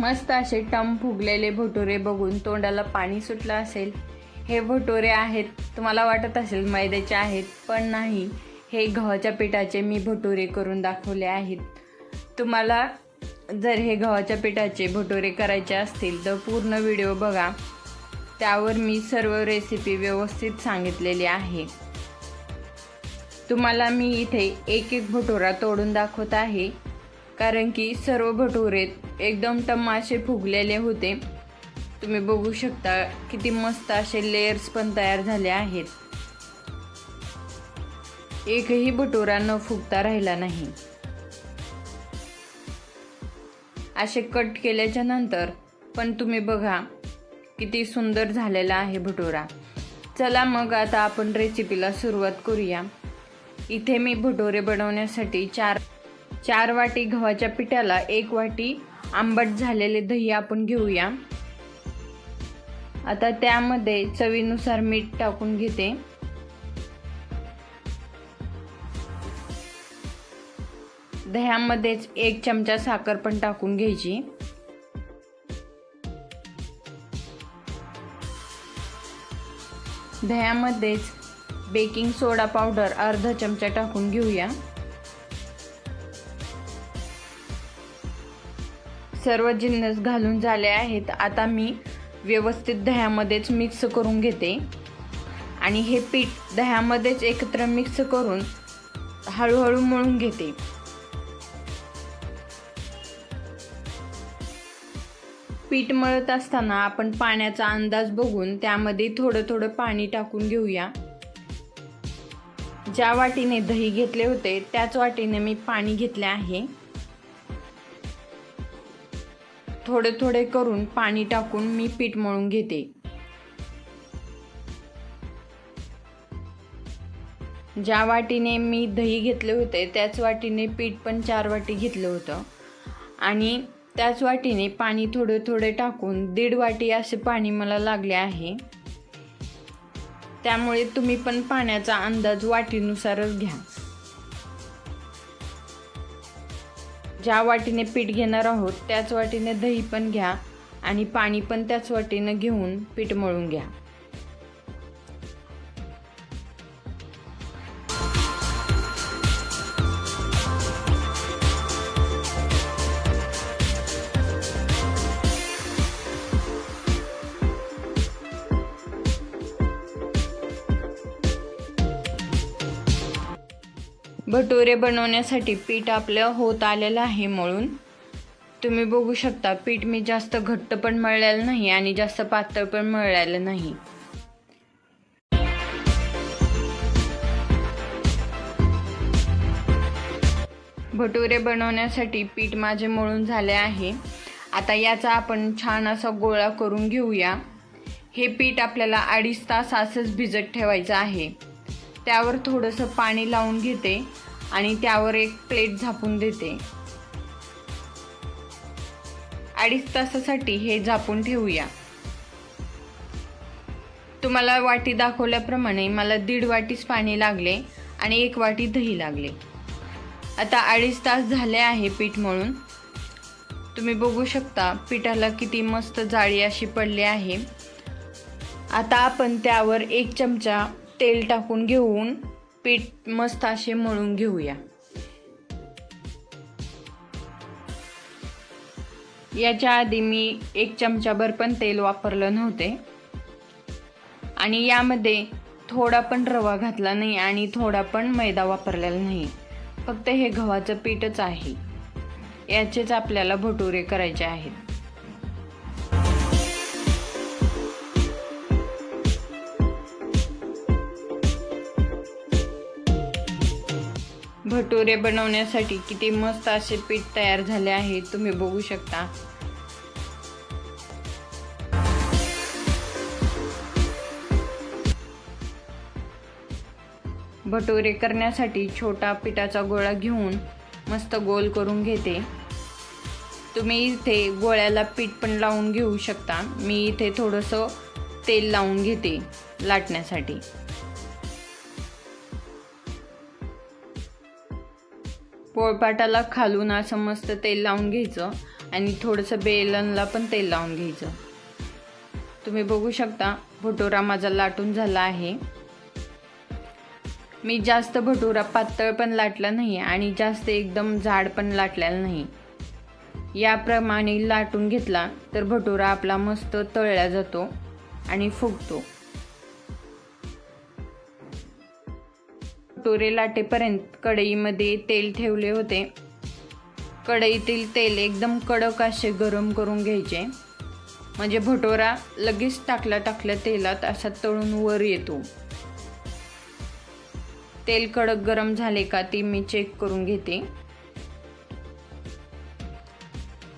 मस्त असे टम फुगलेले भटुरे बघून तोंडाला पाणी सुटलं असेल. हे भटुरे आहेत. तुम्हाला वाटत असेल मैद्याचे आहेत पण नाही. हे गव्हाच्या पिठाचे मी भटुरे करून दाखवले आहेत. तुम्हाला जर हे गव्हाच्या पिठाचे भटुरे करायचे असतील तर पूर्ण व्हिडिओ बघा. त्यावर मी सर्व रेसिपी व्यवस्थित सांगितलेली आहे. तुम्हाला मी इथे एक एक भटुरा तोडून दाखवत आहे. कारण की सर्व भटुरे एकदम टमाशे फुगलेले होते. तुम्ही बघू शकता किती मस्त असे लेयर्स पण तयार झाले आहेत. एकही भटुरा न फुगता राहिला नाही. असे कट केल्याच्यानंतर पण तुम्ही बघा किती सुंदर झालेला आहे भटुरा. चला मग आता आपण रेसिपीला सुरुवात करूया. इथे मी भटोरे बनवण्यासाठी चार चार वाटी गव्हाच्या पिठाला एक वाटी आंबट झालेले दही आपण घेऊया. आता त्यामध्ये चवीनुसार मीठ टाकून घेते. दह्यामध्येच एक चमचा साखर पण टाकून घ्यायची. दह्यामध्येच बेकिंग सोडा पावडर अर्धा चमचा टाकून घेऊया. सर्व जिन्नस घालून झाले आहेत. आता मी व्यवस्थित दह्यामध्येच मिक्स करून घेते. आणि हे पीठ दह्यामध्येच एकत्र मिक्स करून हळूहळू मळून घेते. पीठ मळत असताना आपण पाण्याचा अंदाज बघून त्यामध्ये थोडं थोडं पाणी टाकून घेऊया. ज्या वाटीने दही घेतले होते त्याच वाटीने मी पाणी घेतले आहे. थोडे थोडे करून पाणी टाकून मी पीठ मळून घेते. ज्या वाटीने मी दही घेतले होते त्याच वाटीने पीठ पण चार वाटी घेतलं होतं. आणि त्याच वाटीने पाणी थोडे थोडे टाकून दीड वाटी असे पाणी मला लागले आहे. त्यामुळे तुम्ही पण पाण्याचा अंदाज वाटीनुसारच घ्या. ज्या वाटीने पीठ घेणार आहोत त्याच वाटीने दही पण घ्या आणि पाणी पण त्याच वाटीनं घेऊन पीठ मळून घ्या. भटुरे बनवण्यासाठी पीठ आपलं होत आलेलं आहे मळून. तुम्ही बघू शकता पीठ मी जास्त घट्ट पण मळलेलं नाही आणि जास्त पातळ पण मळलेलं नाही. भटुरे बनवण्यासाठी पीठ माझे मळून झाले आहे. आता याचा आपण छान असा गोळा करून घेऊया. हे पीठ आपल्याला अडीच तास असंच भिजत ठेवायचं आहे. त्यावर थोडंसं पाणी लावून घेते आणि त्यावर एक प्लेट झापून देते. अडीच तासासाठी हे झापून ठेवूया. तुम्हाला वाटी दाखवल्याप्रमाणे मला दीड वाटीच पाणी लागले आणि एक वाटी दही लागले. आता अडीच तास झाले आहे पीठ म्हणून तुम्ही बघू शकता पिठाला किती मस्त जाळी अशी पडली आहे. आता आपण त्यावर एक चमचा तेल टाकून घेऊन पीठ मस्त असे मळून घेऊया. याच्या आधी मी एक चमचाभर पण तेल वापरलं नव्हते. आणि यामध्ये थोडा पण रवा घातला नाही आणि थोडा पण मैदा वापरलेला नाही. फक्त हे गव्हाचं पीठच आहे. याचेच आपल्याला भटुरे करायचे आहेत. भटुरे बनवण्यासाठी किती मस्त असे पीठ तयार झाले आहे तुम्ही बघू शकता. भटुरे करण्यासाठी छोटा पिठाचा गोळा घेऊन मस्त गोल करून घेते. तुम्ही इथे गोळ्याला पीठ पण लावून घेऊ शकता. मी इथे थोडंसं तेल लावून घेते लाटण्यासाठी. पोळपाटाला खालून असं मस्त तेल लावून घ्यायचं आणि थोडंसं बेलनला पण तेल लावून घ्यायचं. तुम्ही बघू शकता भटोरा माझा लाटून झाला आहे. मी जास्त भटुरा पातळ पण लाटला नाही आणि जास्त एकदम जाड पण लाटलेला नाही. याप्रमाणे लाटून घेतला तर भटुरा आपला मस्त तळला जातो आणि फुगतो. भटुरे लाटेपर्यंत कढईमध्ये तेल ठेवले होते. कढईतील तेल एकदम कडक असे गरम करून घ्यायचे. म्हणजे भटोरा लगेच टाकल्या टाकल्या तेलात असा तळून वर येतो. तेल कडक गरम झाले का ती मी चेक करून घेते.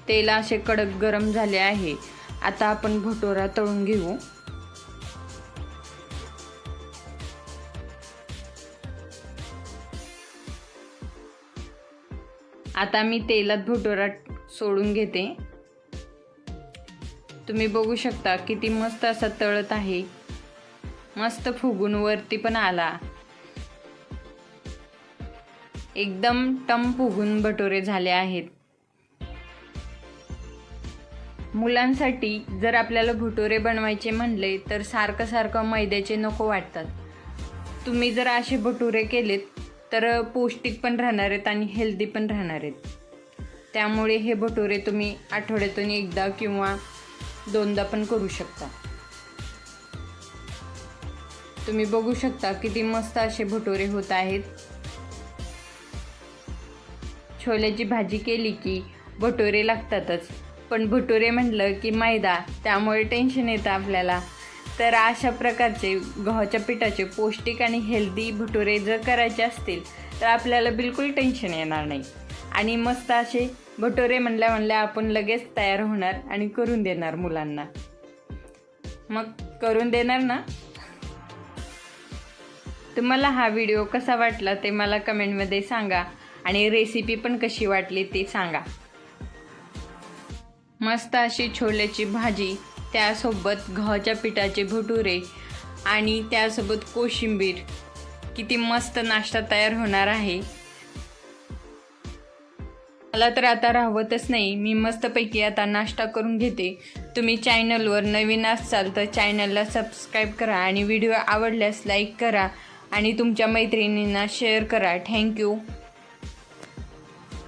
तेल असे कडक गरम झाले आहे. आता आपण भटोरा तळून घेऊ. आता मी तेलात भटोरा सोडून घेते. तुम्ही बघू शकता किती मस्त असा तळत आहे. मस्त फुगून वरती पण आला. एकदम टम फुगून भटोरे झाले आहेत. मुलांसाठी जर आपल्याला भटोरे बनवायचे म्हणले तर सारखं सारखं मैद्याचे नको वाटतात. तुम्ही जर असे भटुरे केलेत तर पौष्टिक पण राहणार आहेत आणि हेल्दी पण राहणार आहेत. त्यामुळे हे भटुरे तुम्ही आठवड्यातून एकदा किंवा दोनदा पण करू शकता. तुम्ही बघू शकता किती मस्त असे भटुरे होत आहेत. छोल्याची भाजी केली की भटुरे लागतातच. पण भटुरे म्हटलं की मैदा त्यामुळे टेन्शन येतं आपल्याला. तर अशा प्रकारचे गव्हाच्या पिठाचे पौष्टिक आणि हेल्दी भटुरे जर करायचे असतील तर आपल्याला बिलकुल टेन्शन येणार नाही. आणि मस्त असे भटोरे म्हणल्या म्हणल्या आपण लगेच तयार होणार आणि करून देणार मुलांना. मग करून देणार ना? तुम्हाला हा व्हिडिओ कसा वाटला ते मला कमेंटमध्ये सांगा आणि रेसिपी पण कशी वाटली ते सांगा. मस्त अशी छोल्याची भाजी त्यासोबत गव्हाच्या पिठाचे भटुरे आणि त्यासोबत कोशिंबीर. किती मस्त नाश्ता तयार होणार आहे. मला तर आता राहवतच नाही. मी मस्तपैकी आता नाश्ता करून घेते. तुम्ही चॅनलवर नवीन असाल तर चॅनलला सबस्क्राईब करा आणि व्हिडिओ आवडल्यास लाईक करा आणि तुमच्या मैत्रिणींना शेअर करा. थँक्यू.